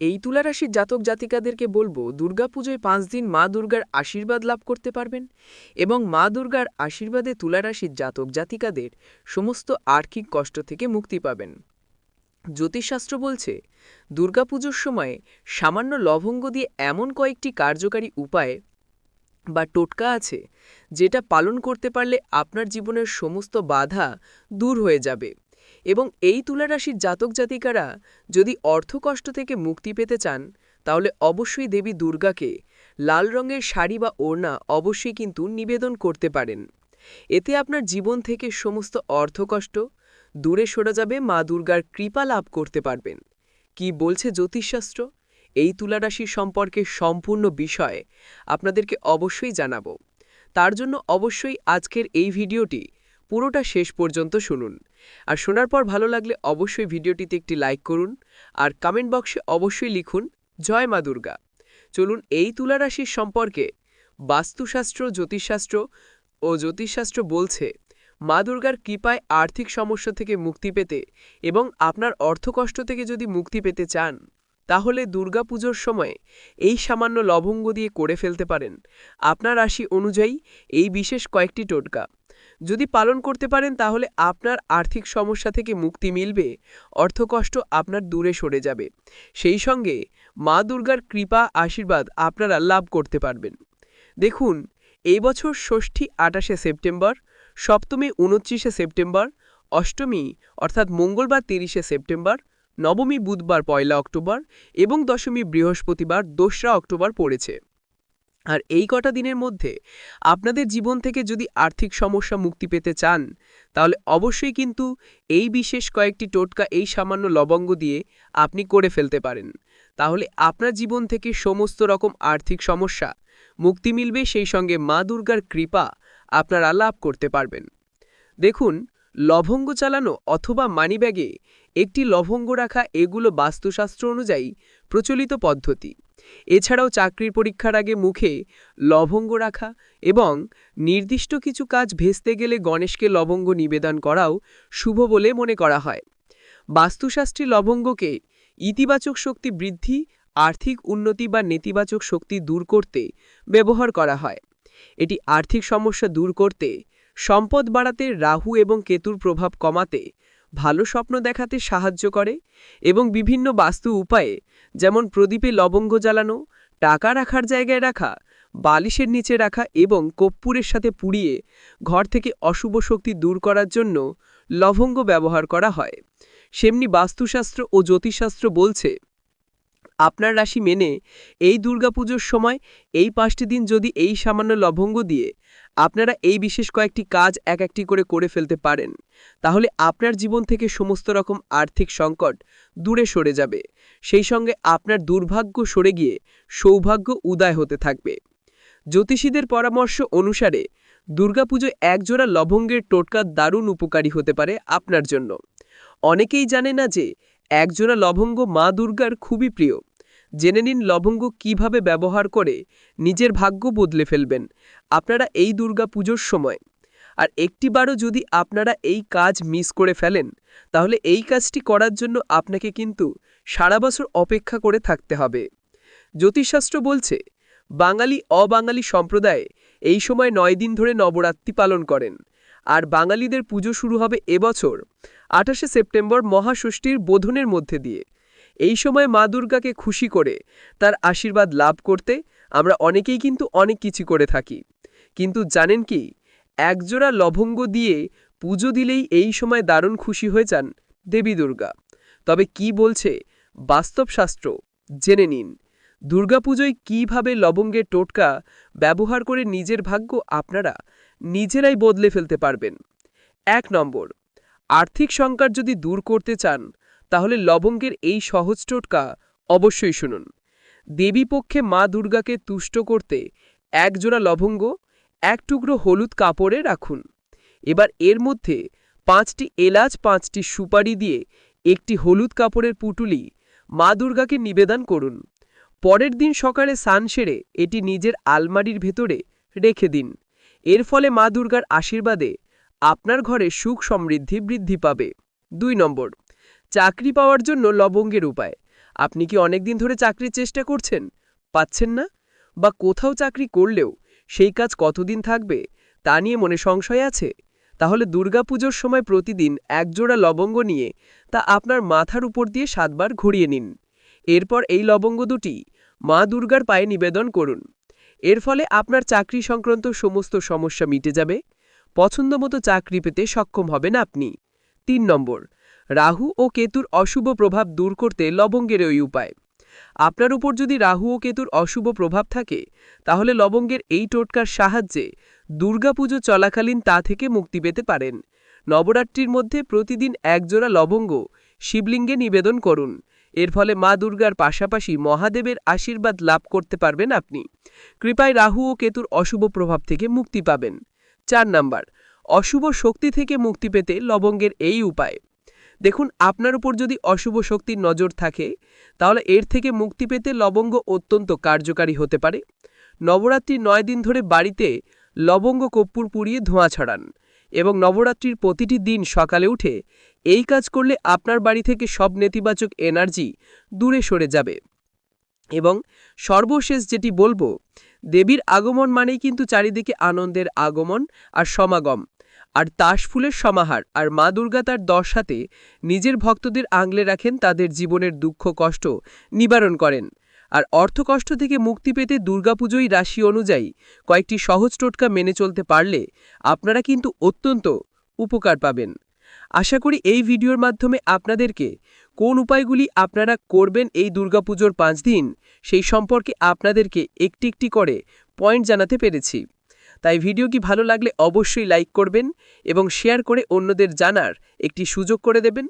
এই তুলারাশির জাতক জাতিকাদেরকে বলব, দুর্গাপুজোয় পাঁচ দিন মা দুর্গার আশীর্বাদ লাভ করতে পারবেন এবং মা দুর্গার আশীর্বাদে তুলারাশির জাতক জাতিকাদের সমস্ত আর্থিক কষ্ট থেকে মুক্তি পাবেন। জ্যোতিষশাস্ত্র বলছে, দুর্গাপুজোর সময়ে সামান্য লবঙ্গ দিয়ে এমন কয়েকটি কার্যকারী উপায় বা টোটকা আছে, যেটা পালন করতে পারলে আপনার জীবনের সমস্ত বাধা দূর হয়ে যাবে। এবং এই তুলারাশির জাতক জাতিকারা যদি অর্থকষ্ট থেকে মুক্তি পেতে চান, তাহলে অবশ্যই দেবী দুর্গাকে লাল রঙের শাড়ি বা ওড়না অবশ্যই কিন্তু নিবেদন করতে পারেন। এতে আপনার জীবন থেকে সমস্ত অর্থকষ্ট দূরে সরে যাবে, মা দুর্গার কৃপা লাভ করতে পারবেন। কি বলছে জ্যোতিষশাস্ত্র? এই তুলারাশি সম্পর্কে সম্পূর্ণ বিষয় আপনাদেরকে অবশ্যই জানাব। তার জন্য অবশ্যই আজকের এই ভিডিওটি পুরোটা শেষ পর্যন্ত শুনুন। আর শোনার পর ভালো লাগলে অবশ্যই ভিডিওটিতে একটি লাইক করুন আর কমেন্ট বক্সে অবশ্যই লিখুন, জয় মা দুর্গা। চলুন এই তুলারাশির সম্পর্কে বাস্তুশাস্ত্র, জ্যোতিষশাস্ত্র ও জ্যোতিষশাস্ত্র বলছে, মা দুর্গার কৃপায় আর্থিক সমস্যা থেকে মুক্তি পেতে এবং আপনার অর্থকষ্ট থেকে যদি মুক্তি পেতে চান, তাহলে দুর্গাপুজোর সময় এই সামান্য লবঙ্গ দিয়ে করে ফেলতে পারেন। আপনার রাশি অনুযায়ী এই বিশেষ কয়েকটি টোটকা। যদি পালন করতে পারেন, তাহলে আপনার আর্থিক সমস্যা থেকে মুক্তি মিলবে, অর্থকষ্ট আপনার দূরে সরে যাবে। সেই সঙ্গে মা দুর্গার কৃপা, আশীর্বাদ আপনারা লাভ করতে পারবেন। দেখুন, এই বছর ষষ্ঠী আটাশে সেপ্টেম্বর, সপ্তমী উনত্রিশে সেপ্টেম্বর, অষ্টমী অর্থাৎ মঙ্গলবার তিরিশে সেপ্টেম্বর, নবমী বুধবার পয়লা অক্টোবর এবং দশমী বৃহস্পতিবার দোসরা অক্টোবর পড়েছে। আর এই কটা দিনের মধ্যে আপনাদের জীবন থেকে যদি আর্থিক সমস্যা মুক্তি পেতে চান, তাহলে অবশ্যই কিন্তু এই বিশেষ কয়েকটি টোটকা, এই সামান্য লবঙ্গ দিয়ে আপনি করে ফেলতে পারেন। তাহলে আপনার জীবন থেকে সমস্ত রকম আর্থিক সমস্যা মুক্তি মিলবে, সেই সঙ্গে মা দুর্গার কৃপা আপনারা লাভ করতে পারবেন। দেখুন লবঙ্গ চালানো অথবা মানিব্যাগে একটি লবঙ্গ রাখা এগুলো বাস্তুশাস্ত্র অনুযায়ী প্রচলিত পদ্ধতি। এছাড়াও চাকরির পরীক্ষার আগে মুখে লবঙ্গ রাখা এবং নির্দিষ্ট কিছু কাজ ভেস্তে গেলে গণেশকে লবঙ্গ নিবেদন করাও শুভ বলে মনে করা হয়। বাস্তুশাস্ত্রী লবঙ্গকে ইতিবাচক শক্তি বৃদ্ধি, আর্থিক উন্নতি বা নেতিবাচক শক্তি দূর করতে ব্যবহার করা হয়। এটি আর্থিক সমস্যা দূর করতে সম্পদ বাড়াতে রাহু এবং কেতুর প্রভাব কমাতে ভালো স্বপ্ন দেখাতে সাহায্য করে এবং বিভিন্ন বাস্তু উপায়ে, যেমন প্রদীপে লবঙ্গ জ্বালানো, টাকা রাখার জায়গায় রাখা, বালিশের নিচে রাখা এবং কপ্পুরের সাথে পুড়িয়ে ঘর থেকে অশুভ শক্তি দূর করার জন্য লবঙ্গ ব্যবহার করা হয়। সেমনি বাস্তুশাস্ত্র ও জ্যোতিষশাস্ত্র বলছে আপনার রাশি মেনে এই দুর্গাপুজোর সময় এই পাঁচটি দিন যদি এই সামান্য লবঙ্গ দিয়ে আপনারা এই বিশেষ কয়েকটি কাজ এক একটি করে করে ফেলতে পারেন, তাহলে আপনার জীবন থেকে সমস্ত রকম আর্থিক সংকট দূরে সরে যাবে। সেই সঙ্গে আপনার দুর্ভাগ্য সরে গিয়ে সৌভাগ্য উদয় হতে থাকবে। জ্যোতিষীদের পরামর্শ অনুসারে দুর্গাপুজোয় একজোড়া লবঙ্গের টোটকা দারুণ উপকারী হতে পারে আপনার জন্য। অনেকেই জানে না যে একজোড়া লবঙ্গ মা দুর্গার খুবই প্রিয়। জেনে নিন লবঙ্গ কীভাবে ব্যবহার করে নিজের ভাগ্য বদলে ফেলবেন। আপনারা এই দুর্গা পুজোর সময়। আর একটিবারও যদি আপনারা এই কাজ মিস করে ফেলেন, তাহলে এই কাজটি করার জন্য আপনাকে কিন্তু সারা বছর অপেক্ষা করে থাকতে হবে। জ্যোতিষশাস্ত্র বলছে, বাঙালি অবাঙালি সম্প্রদায়ে এই সময় নয় দিন ধরে নবরাত্রি পালন করেন। আর বাঙালিদের পুজো শুরু হবে এবছর, আঠাশে সেপ্টেম্বর মহাষষ্ঠীর বোধনের মধ্যে দিয়ে। এই সময় মা দুর্গাকে খুশি করে তার আশীর্বাদ লাভ করতে আমরা অনেকেই কিন্তু অনেক কিছু করে থাকি। কিন্তু জানেন কি, একজোড়া লবঙ্গ দিয়ে পুজো দিলেই এই সময় দারুণ খুশি হয়ে যান দেবী দুর্গা। তবে কি বলছে বাস্তবশাস্ত্র জেনে নিন। দুর্গাপুজোয় কীভাবে লবঙ্গের টোটকা ব্যবহার করে নিজের ভাগ্য আপনারা নিজেরাই বদলে ফেলতে পারবেন? এক নম্বর, আর্থিক সংকট যদি দূর করতে চান তাহলে লবঙ্গের এই সহজ টোটকা অবশ্যই শুনুন। দেবীপক্ষে মা দুর্গাকে তুষ্ট করতে একজোড়া লবঙ্গ, এক টুকরো হলুদ কাপড়ে রাখুন। এবার এর মধ্যে পাঁচটি এলাচ, পাঁচটি সুপারি দিয়ে একটি হলুদ কাপড়ের পুটুলি মা দুর্গাকে নিবেদন করুন। পরের দিন সকালে সান সেরে এটি নিজের আলমারির ভেতরে রেখে দিন। এর ফলে মা দুর্গার আশীর্বাদে আপনার ঘরে সুখ সমৃদ্ধি বৃদ্ধি পাবে। দুই নম্বর চাকরি পাওয়ার জন্য লবঙ্গের উপায়। আপনি কি অনেক দিন ধরে চাকরির চেষ্টা করছেন? পাচ্ছেন না? বা কোথাও চাকরি করলেও সেই কাজ কতদিন থাকবে, তা নিয়ে মনে সংশয় আছে? তাহলে দুর্গাপুজোর সময় প্রতিদিন একজোড়া লবঙ্গ নিয়ে তা আপনার মাথার উপর দিয়ে সাতবার ঘুরিয়ে নিন। এরপর এই লবঙ্গ দুটি মা দুর্গার পায়ে নিবেদন করুন। এর ফলে আপনার চাকরি সংক্রান্ত সমস্ত সমস্যা মিটে যাবে। পছন্দমতো চাকরি পেতে সক্ষম হবেন আপনি। তিন নম্বর রাহু ও কেতুর অশুভ প্রভাব দূর করতে লবঙ্গের ওই উপায়। আপনার উপর যদি রাহু ও কেতুর অশুভ প্রভাব থাকে, তাহলে লবঙ্গের এই টোটকার সাহায্যে দুর্গাপুজো চলাকালীন তা থেকে মুক্তি পেতে পারেন। নবরাত্রির মধ্যে প্রতিদিন একজোড়া লবঙ্গ শিবলিঙ্গে নিবেদন করুন। এর ফলে মা দুর্গার পাশাপাশি মহাদেবের আশীর্বাদ লাভ করতে পারবেন আপনি। কৃপায় রাহু ও কেতুর অশুভ প্রভাব থেকে মুক্তি পাবেন। চার নাম্বার, অশুভ শক্তি থেকে মুক্তি পেতে লবঙ্গের এই উপায়। দেখুন, আপনার উপর যদি অশুভ শক্তির নজর থাকে, তাহলে এর থেকে মুক্তি পেতে লবঙ্গ অত্যন্ত কার্যকারী হতে পারে। নবরাত্রি নয় দিন ধরে বাড়িতে লবঙ্গ কর্পূর পুড়িয়ে ধোঁয়া ছড়ান এবং নবরাত্রির প্রতিটি দিন সকালে উঠে এই কাজ করলে আপনার বাড়ি থেকে সব নেতিবাচক এনার্জি দূরে সরে যাবে। এবং সর্বশেষ যেটি বলব, দেবীর আগমন মানেই কিন্তু চারিদিকে আনন্দের আগমন আর সমাগম। আর তাশফুলের সমাহার আর মা দুর্গা তার দশ হাতে নিজের ভক্তদের আংলে রাখেন তাদের জীবনের দুঃখ, কষ্ট নিবারণ করেন। আর অর্থকষ্ট থেকে মুক্তি পেতে দুর্গাপুজোই রাশি অনুযায়ী কয়েকটি সহজ টোটকা মেনে চলতে পারলে আপনারা কিন্তু অত্যন্ত উপকার পাবেন। আশা করি এই ভিডিওর মাধ্যমে আপনাদেরকে কোন উপায়গুলি আপনারা করবেন এই দুর্গাপুজোর পাঁচ দিন সেই সম্পর্কে আপনাদেরকে একটি একটি করে পয়েন্ট জানাতে পেরেছি। তাই ভিডিও কি ভালো লাগলে অবশ্যই লাইক করবেন এবং শেয়ার করে অন্যদের জানার একটি সুযোগ করে দেবেন।